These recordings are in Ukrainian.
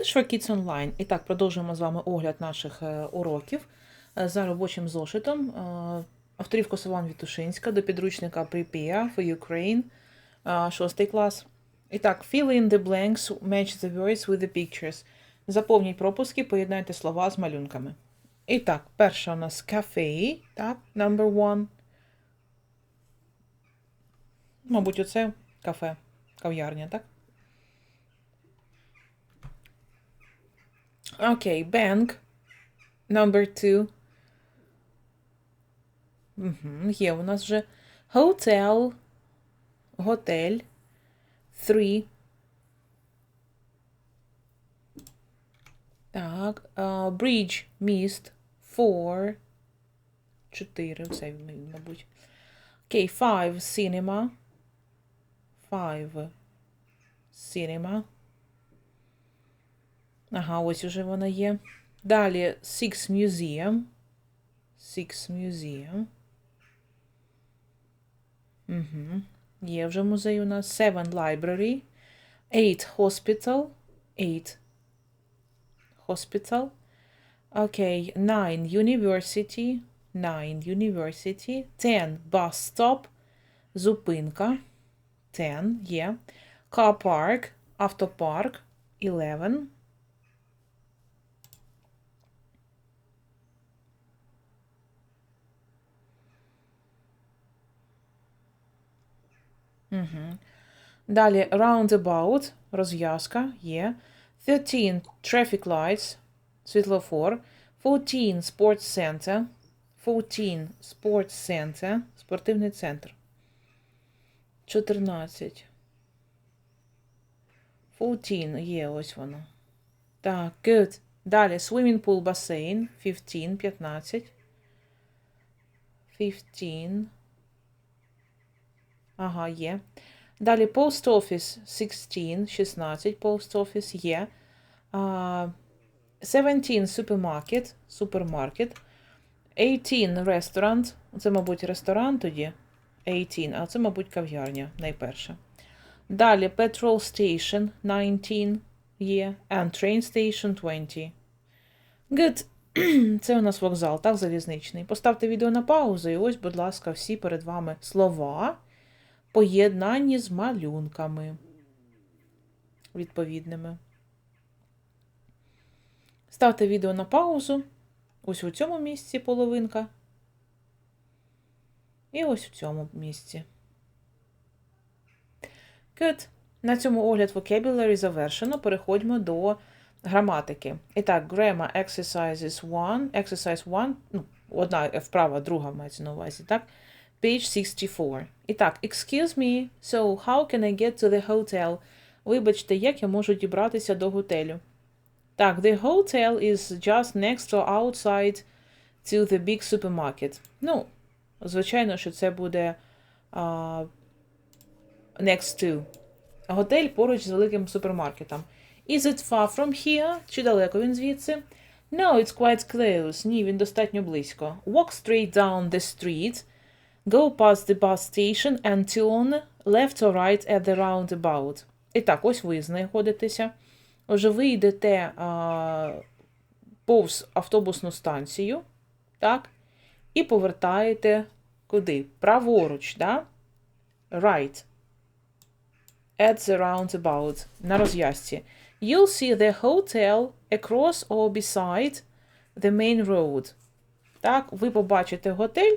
For Kids Online. І так, продовжуємо з вами огляд наших е, уроків е, за робочим зошитом. Е, Авторів Вітушинська до підручника Prepare for Ukraine, е, шостий клас. І так, fill in the blanks, match the words with the pictures. Заповніть пропуски, поєднайте слова з малюнками. І так, перша у нас cafe, так, number one. Мабуть, оце кафе, кав'ярня, так? Окей, bank. Number two. Угу, є у нас вже hotel. Готель. Three. Так. Uh, bridge. Міст. Four. Чотири. Це, мабуть. Окей, five. Cinema. Five. Cinema. Ага, ось уже вона є. Далі Six Museum. Six Museum. Угу. Є вже музей у нас. Seven Library. Eight Hospital. Eight Hospital. Окей. Nine University. Nine University. Ten Bus Stop. Зупинка. Ten. Є. Car Park. Автопарк. Eleven. Угу. Далі roundabout, розв'язка є. 13 traffic lights, світлофор. 14 sports center. 14 sports center, спортивний центр. 14. 14 є ось воно. Так, good. Далі swimming pool, басейн. 15, 15. 15. Ага, є. Далі post office 16, 16 post office є. Uh, 17 supermarket, супермаркет. 18 restaurant. Це, мабуть, ресторан тоді. 18, а це, мабуть, кав'ярня найперше. Далі petrol station 19 є. And train station 20. Good. Це у нас вокзал, так, залізничний. Поставте відео на паузу, і ось, будь ласка, всі перед вами слова поєднані з малюнками відповідними. Ставте відео на паузу. Ось у цьому місці половинка. І ось в цьому місці. Good. На цьому огляд vocabulary завершено. Переходьмо до граматики. І так, grammar exercises 1. Exercise 1. Ну, одна вправа, друга мається на увазі, так? Page 64. І так, excuse me, so how can I get to the hotel? Вибачте, як я можу дібратися до готелю? Так, the hotel is just next or outside to the big supermarket. Ну, звичайно, що це буде uh, next to. Готель поруч з великим супермаркетом. Is it far from here? Чи далеко він звідси? No, it's quite close. Ні, він достатньо близько. Walk straight down the street. Go past the bus station and turn left or right at the roundabout. І так, ось ви знаходитеся. Отже, ви йдете а, повз автобусну станцію, так? І повертаєте куди? Праворуч, да? Right. At the roundabout. На розв'язці. You'll see the hotel across or beside the main road. Так, ви побачите готель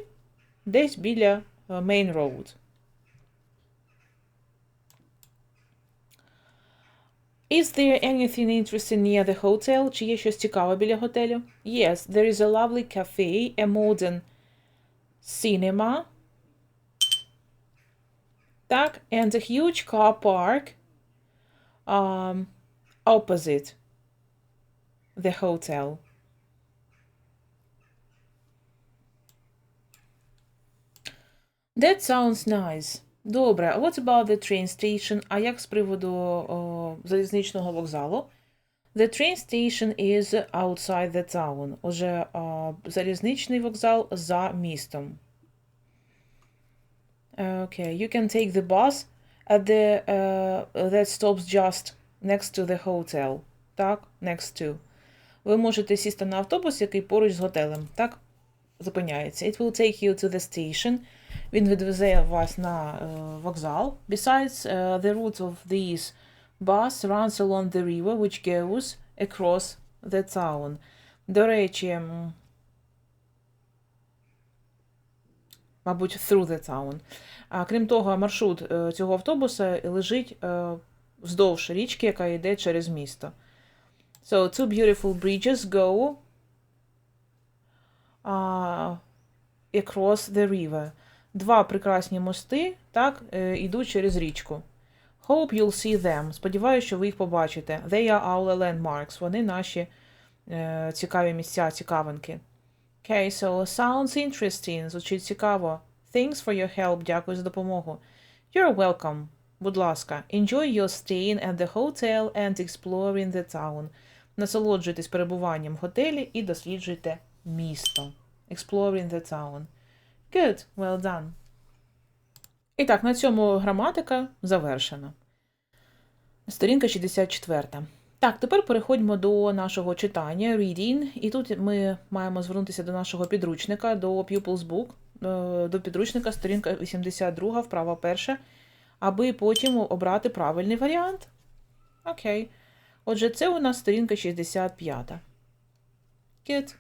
десь біля Main Road. Is there anything interesting near the hotel? Чи є щось цікаве біля готелю? Yes, there is a lovely cafe, a modern cinema. Так, and a huge car park um, opposite the hotel. That sounds nice. Добре. What about the train station? А як з приводу о, залізничного вокзалу? The train station is outside the town. Уже о, залізничний вокзал за містом. Okay, you can take the bus at the uh, that stops just next to the hotel. Так, next to. Ви можете сісти на автобус, який поруч з готелем. Так? Зупиняється. It will take you to the station. Він відвезе вас на е, вокзал. Besides, е, the route of this bus runs along the river, which goes across the town. До речі, мабуть, through the town. А крім того, маршрут е, цього автобуса лежить е, вздовж річки, яка йде через місто. So, two beautiful bridges go uh, across the river. Два прекрасні мости, так, е, йдуть через річку. Hope you'll see them. Сподіваюся, що ви їх побачите. They are our landmarks. Вони наші е, цікаві місця, цікавинки. Okay, so sounds interesting. Звучить цікаво. Thanks for your help. Дякую за допомогу. You're welcome. Будь ласка. Enjoy your staying at the hotel and exploring the town. Насолоджуйтесь перебуванням в готелі і досліджуйте місто. Exploring the town. Good, well done. І так, на цьому граматика завершена. Сторінка 64. Так, тепер переходимо до нашого читання reading. І тут ми маємо звернутися до нашого підручника, до Pupils Book, е, до підручника, сторінка 82, вправа перша, аби потім обрати правильний варіант. Окей. Отже, це у нас сторінка 65. Good.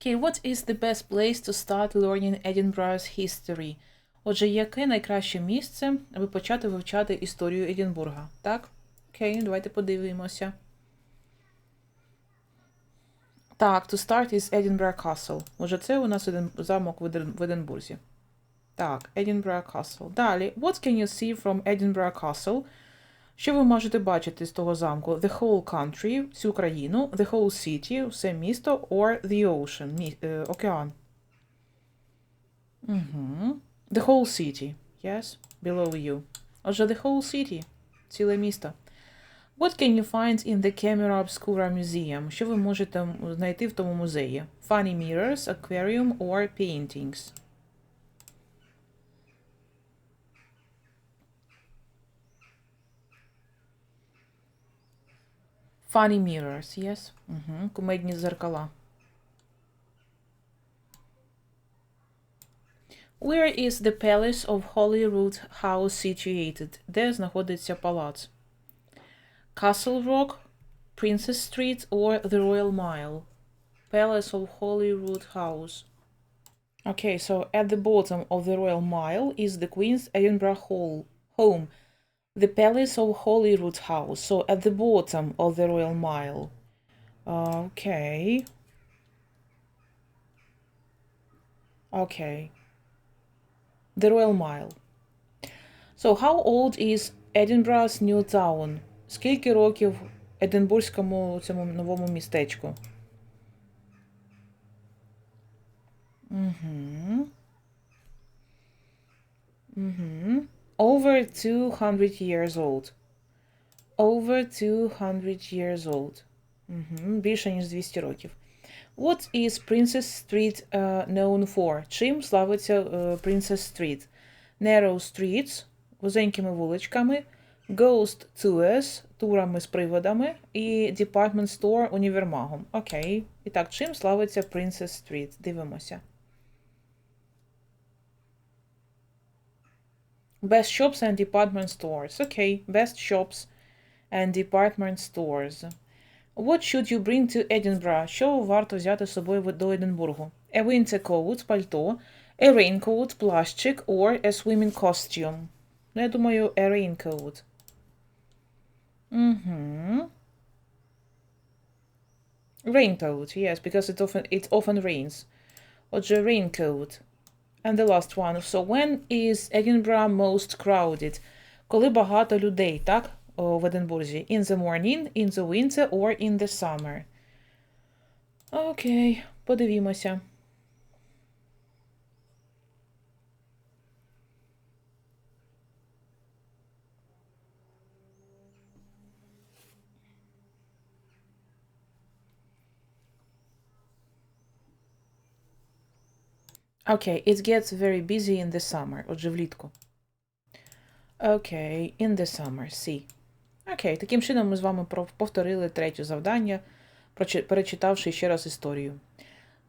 Okay, what is the best place to start learning Edinburgh's history? Отже, яке найкраще місце, аби почати вивчати історію Единбурга? Так? Окей, давайте подивимося. Так, to start is Edinburgh Castle. Отже, це у нас замок в Единбурзі. Так, Edinburgh Castle. Далі. What can you see from Edinburgh Castle? Що ви можете бачити з того замку? The whole country, всю країну, the whole city, все місто, or the ocean, мі, е, океан. Угу. The whole city. Yes, below you. Отже, the whole city. Ціле місто. What can you find in the Camera Obscura Museum? Що ви можете знайти в тому музеї? Funny mirrors, aquarium or paintings? Funny mirrors, yes. Угу. Кумедні зеркала. Where is the Palace of Holyrood House situated? Де знаходиться палац? Castle Rock, Princess Street or the Royal Mile? Palace of Holyrood House. Okay, so at the bottom of the Royal Mile is the Queen's Edinburgh Hall home, the Palace of Holyrood House. So at the bottom of the Royal Mile. Okay. Okay. The Royal Mile. So how old is Edinburgh's new town? Скільки років Единбурзькому цьому новому містечку? Угу. Угу. Over 200 years old. Over 200 years old. Угу. Більше, ніж 200 років. What is Princess Street uh, known for? Чим славиться uh, Princess Street? Narrow streets, вузенькими вуличками, Ghost Tours, турами з приводами, і Department Store універмагом. Окей. І так, чим славиться Princess Street? Дивимося. Best shops and department stores. Окей. Best shops and department stores. What should you bring to Edinburgh? Що варто взяти з собою в- до Единбургу? A winter coat, пальто, a raincoat, плащик, or a swimming costume. Ну, я думаю, a raincoat. Угу. Raincoat, yes, because it often, it often rains. Отже, raincoat. And the last one. So when is Edinburgh most crowded? Коли багато людей, так? О, в Единбурзі. In the morning, in the winter or in the summer. Окей, подивімося. Okay, it gets very busy in the summer. Отже, влітку. Okay, in the summer, see. Окей, таким чином ми з вами повторили третє завдання, перечитавши ще раз історію.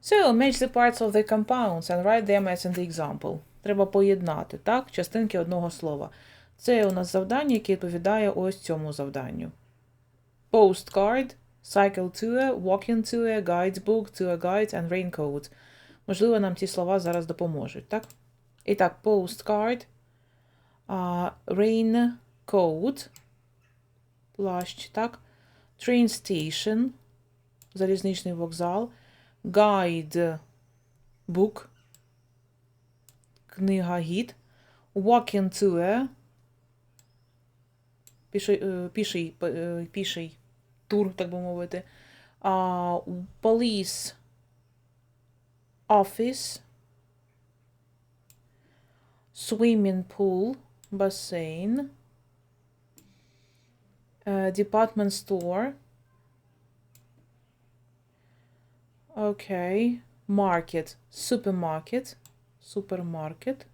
So, match the parts of the compounds and write them as in the example. Треба поєднати, так, частинки одного слова. Це у нас завдання, яке відповідає ось цьому завданню. Postcard, cycle tour, walking tour, guides book, tour guides and raincoat. Можливо, нам ці слова зараз допоможуть, так? І так, postcard, а, raincoat, плащ, так? Train station, залізничний вокзал, guide book, книга гід, walking tour, піший, е, піший, е, піший тур, так би мовити, а, police office, swimming pool, басейн, е, department store, окей, market, supermarket, супермаркет.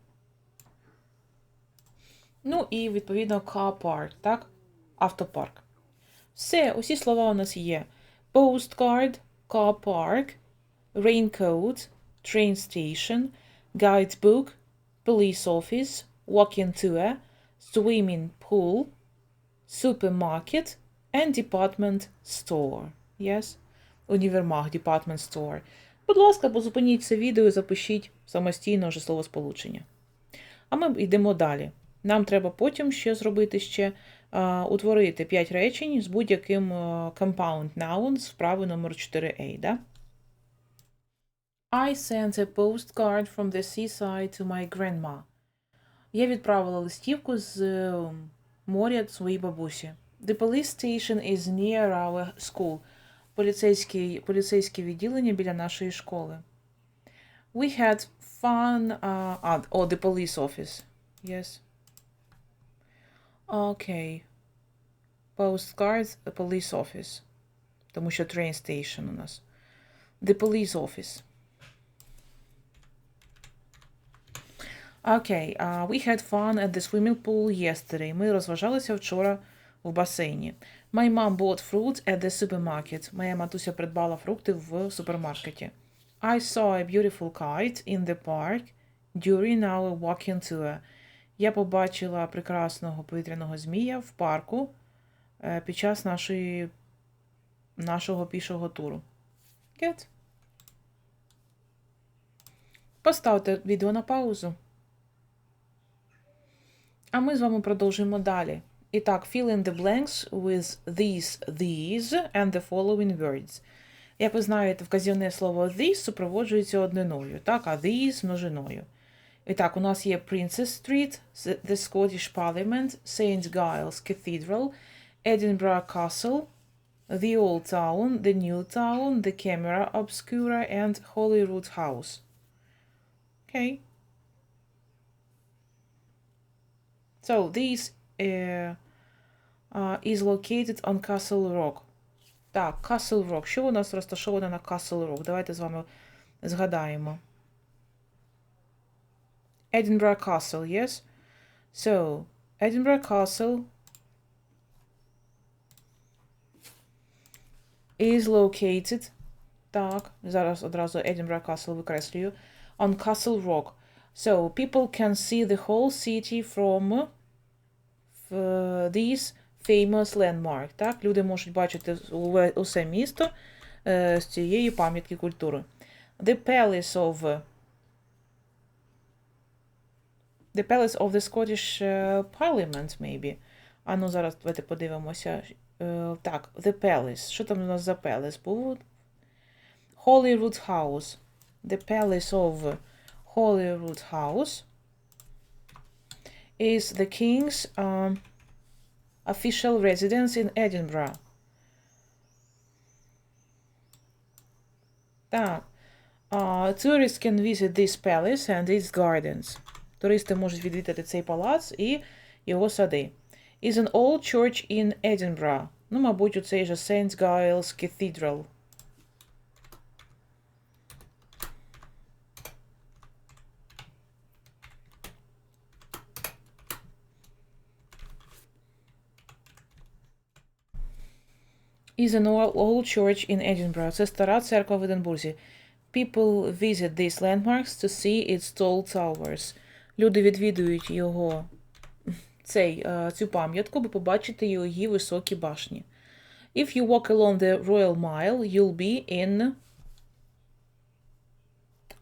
Ну і відповідно car park, так? Автопарк. Все, усі слова у нас є. Postcard, car park, raincoat, train station, guidebook, police office, walking tour, swimming pool, supermarket and department store. Yes? Універмаг, department store. Будь ласка, позупиніть це відео і запишіть самостійно вже словосполучення. А ми йдемо далі. Нам треба потім ще зробити ще а, утворити 5 речень з будь-яким compound noun з вправи номер 4a. Да? I sent a postcard from the seaside to my grandma. Я відправила листівку з е, моря своїй бабусі. The police station is near our school. Поліцейське, поліцейське відділення біля нашої школи. We had fun. Uh, ah, oh, the police office. Yes. Okay. Postcards, a police office. Тому що train station у нас. The police office. Okay, uh, we had fun at the swimming pool yesterday. Ми розважалися вчора в басейні. My mom bought fruit at the supermarket. Моя матуся придбала фрукти в супермаркеті. I saw a beautiful kite in the park during our walking tour. Я побачила прекрасного повітряного змія в парку е, під час нашої, нашого пішого туру. Good. Поставте відео на паузу. А ми з вами продовжуємо далі. І так, fill in the blanks with these, these and the following words. Як ви знаєте, вказівне слово these супроводжується одниною, так, а these множиною. І так, у нас є Princess Street, the Scottish Parliament, St. Giles Cathedral, Edinburgh Castle, the Old Town, the New Town, the Camera Obscura and Holyrood House. Okay. So this uh, uh, is located on Castle Rock. Так, Castle Rock. Що у нас розташоване на Castle Rock? Давайте з вами згадаємо. Edinburgh Castle, yes? So, Edinburgh Castle is located. Так, зараз одразу Edinburgh Castle викреслюю. On Castle Rock. So, people can see the whole city from uh, this famous landmark. Так, люди можуть бачити усе місто е, з цієї пам'ятки культури. The Palace of The Palace of the Scottish е, Parliament, maybe. А ну зараз давайте подивимося. Е, так, The Palace. Що там у нас за Palace був? Holyrood House. The Palace of Holyrood House is the king's um, official residence in Edinburgh. Так. Uh, tourists can visit this palace and its gardens. Туристи можуть відвідати цей палац і його сади. Is an old church in Edinburgh. Ну, мабуть, у цей же St. Giles Cathedral. Is an old, church in Edinburgh. Це стара церква в Единбурзі. People visit these landmarks to see its tall towers. Люди відвідують його цей, е, цю пам'ятку, аби побачити її високі башні. If you walk along the Royal Mile, you'll be in.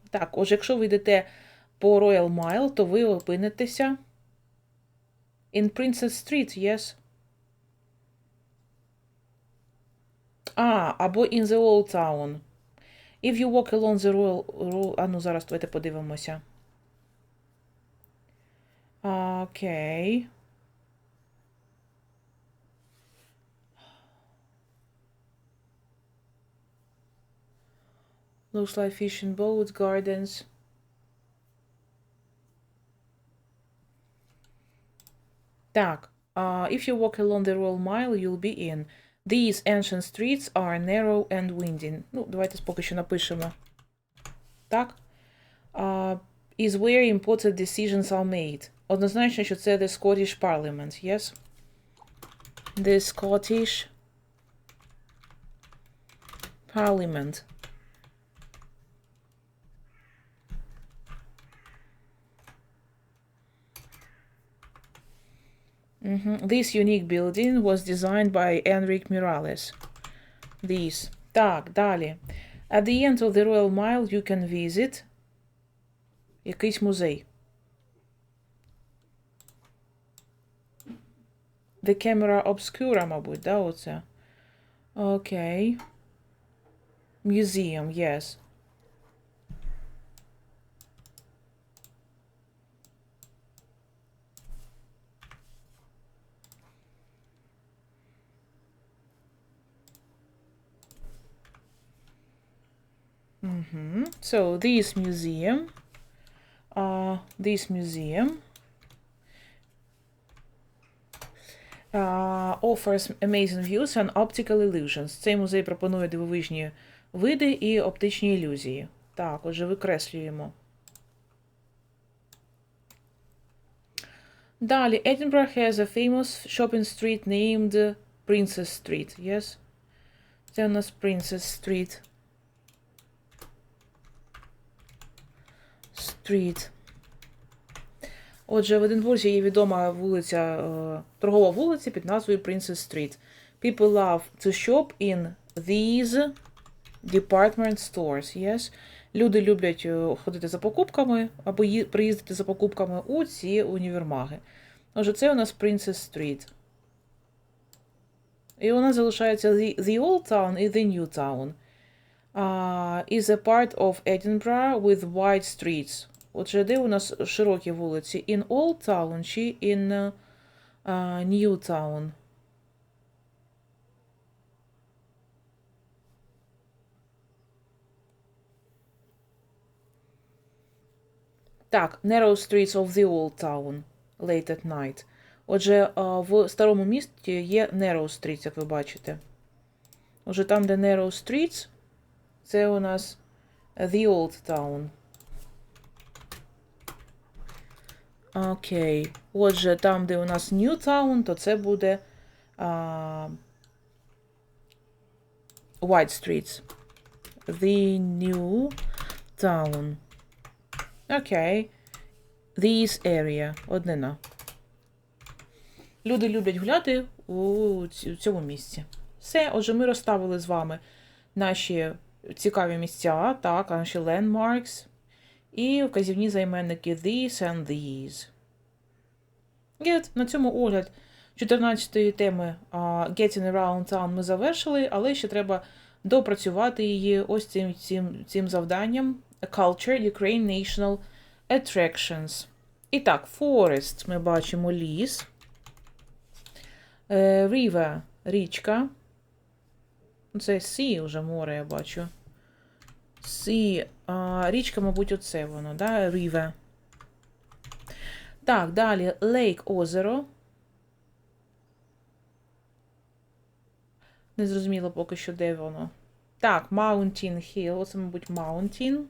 Так, отже, якщо ви йдете по Royal Mile, то ви опинитеся in Princess Street, yes. А, або in the Old Town. If you walk along the Royal... Ro- А ну, зараз давайте подивимося. Окей. Looks like fishing boats, gardens. Так. Uh, if you walk along the Royal Mile, you'll be in. These ancient streets are narrow and winding. Ну, давайте поки що напишемо. Так. Uh, is where important decisions are made. Однозначно, що це the Scottish Parliament, yes? The Scottish Parliament. Mhm. This unique building was designed by Enric Miralles. This. Так, далі. At the end of the Royal Mile you can visit якийсь музей. The Camera Obscura, мабуть, да, оце? Окей. Museum, yes. So this museum, uh, this museum uh, offers amazing views and optical illusions. Цей музей пропонує дивовижні види і оптичні ілюзії. Так, отже, викреслюємо. Далі, Edinburgh has a famous shopping street named Princess Street. Yes? Це у нас Princess Street. Street. Отже, в Единбурзі є відома вулиця, е, торгова вулиця під назвою Princess Street. People love to shop in these department stores. Yes? Люди люблять е, ходити за покупками або приїздити за покупками у ці універмаги. Отже, це у нас Princess Street. І у нас залишається the, the Old Town і The New Town. Uh, is a part of Edinburgh with wide streets. Отже, де у нас широкі вулиці? In Old Town чи in uh, uh, New Town? Так, Narrow Streets of the Old Town. Late at night. Отже, в старому місті є Narrow Streets, як ви бачите. Отже, там, де Narrow Streets, це у нас The Old Town. Окей. Отже, там, де у нас Town, то це буде White Streets. The New Town. Окей. This area. Однина. Люди люблять гуляти у цьому місці. Все, отже, ми розставили з вами наші цікаві місця, так, наші landmarks і вказівні займенники this and these. От на цьому огляд 14-ї теми Getting Around Town ми завершили, але ще треба допрацювати її ось цим, цим, цим завданням Culture Ukraine National Attractions. І так, Forest ми бачимо ліс. Е, River – річка. Це Sea вже море, я бачу. Sea. А, річка, мабуть, оце воно, да? River. Так, далі Lake – озеро. Не зрозуміло поки що, де воно. Так, Mountain Hill. Оце, мабуть, Mountain.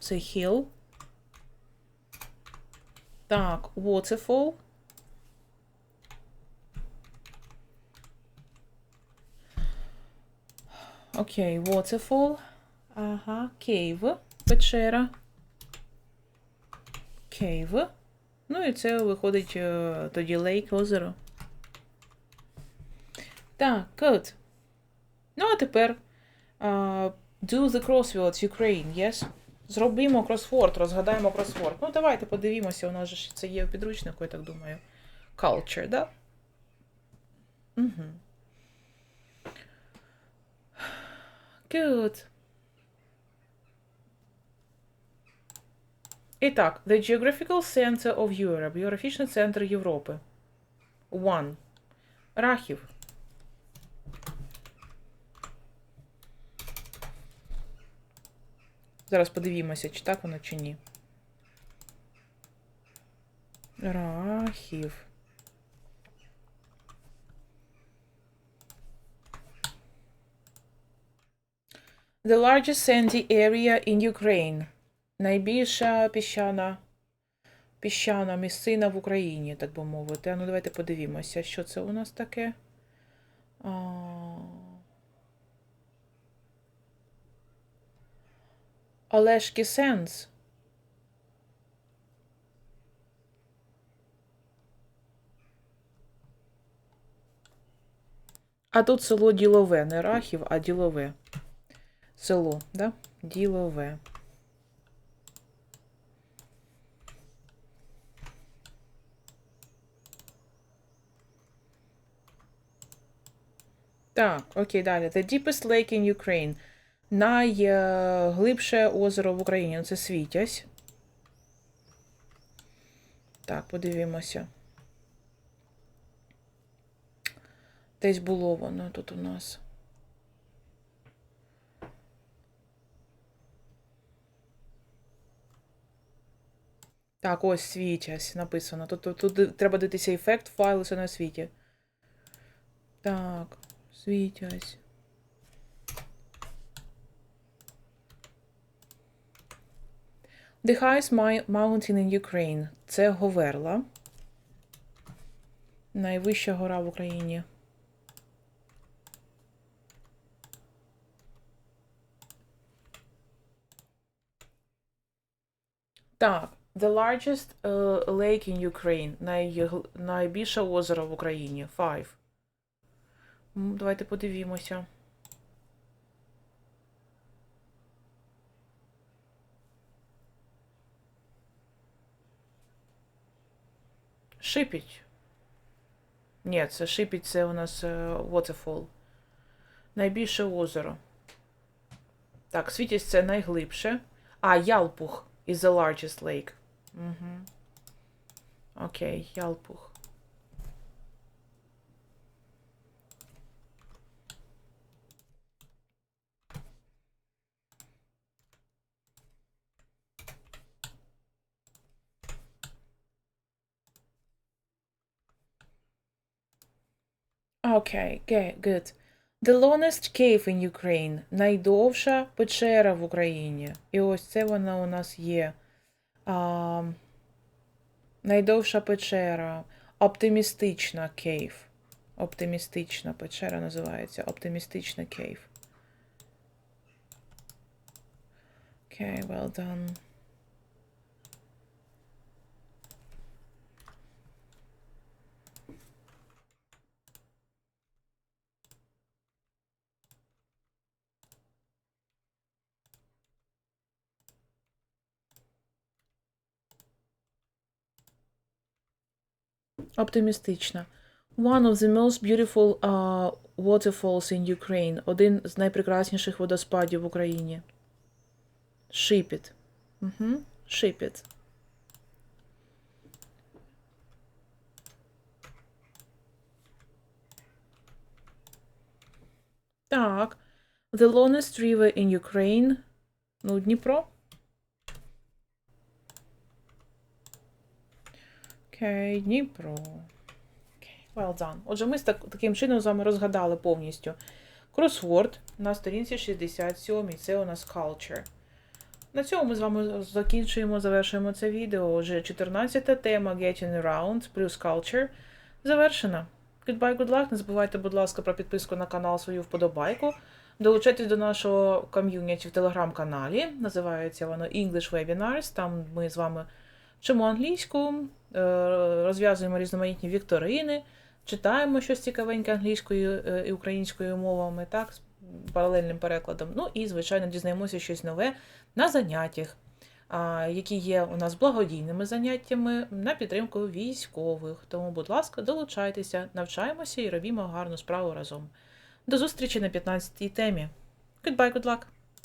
Це Hill. Так, Waterfall. Окей, waterfall. Ага, cave, печера. Cave. Ну і це виходить е, тоді lake, озеро. Так, good. Ну, а тепер е, do the crosswords Ukraine, yes? Зробимо кросворд, розгадаємо кросворд. Ну, давайте подивімося, у нас же це є в підручнику, я так думаю. Culture, да? Угу. Good. І the geographical center of Europe. Географічний центр Європи. One. Рахів. Зараз подивімося, чи так воно, чи ні. Рахів. The largest sandy area in Ukraine. Найбільша піщана, піщана місцина в Україні, так би мовити. Ну давайте подивімося, що це у нас таке. А... Олешки Сенс. А тут село Ділове, не Рахів, а Ділове. Село, да? Ділове. Так, окей, далі. The deepest lake in Ukraine. Найглибше озеро в Україні. Ну, Це Світязь. Так, подивімося. Десь було воно тут у нас. Так, ось світязь написано. Тут, тут, тут треба дивитися ефект файлу, це на світі. Так, світязь. The highest mountain in Ukraine. Це Говерла. Найвища гора в Україні. Так, the largest uh, lake in Ukraine. Най, найбільше озеро в Україні. Five. Давайте подивімося. Шипіть. Ні, це шипіть, це у нас е, waterfall. Найбільше озеро. Так, Світязь це найглибше. А, Ялпух is the largest lake. Угу. Окей, Ялпух. Окей, okay, good. The longest cave in Ukraine. Найдовша печера в Україні. І ось це вона у нас є. А, найдовша печера. Оптимістична кейв. Оптимістична печера називається. Оптимістична кейв. Окей, okay, well done. Оптимістична. One of the most beautiful uh, waterfalls in Ukraine. Один з найпрекрасніших водоспадів в Україні. Шипіт. Угу. Шипіт. Так. The longest river in Ukraine. Ну, Дніпро. Окей, Дніпро. Окей, well done. Отже, ми так, таким чином з вами розгадали повністю кросворд на сторінці 67. Це у нас culture. На цьому ми з вами закінчуємо, завершуємо це відео. Отже, 14 тема Getting Around плюс Culture завершена. Goodbye, good luck. Не забувайте, будь ласка, про підписку на канал свою вподобайку. Долучайтесь до нашого ком'юніті в телеграм-каналі. Називається воно English Webinars. Там ми з вами вчимо англійську, розв'язуємо різноманітні вікторини, читаємо щось цікавеньке англійською е, і українською мовами, так, з паралельним перекладом. Ну і, звичайно, дізнаємося щось нове на заняттях, які є у нас благодійними заняттями на підтримку військових. Тому, будь ласка, долучайтеся, навчаємося і робімо гарну справу разом. До зустрічі на 15-й темі. Goodbye, good luck!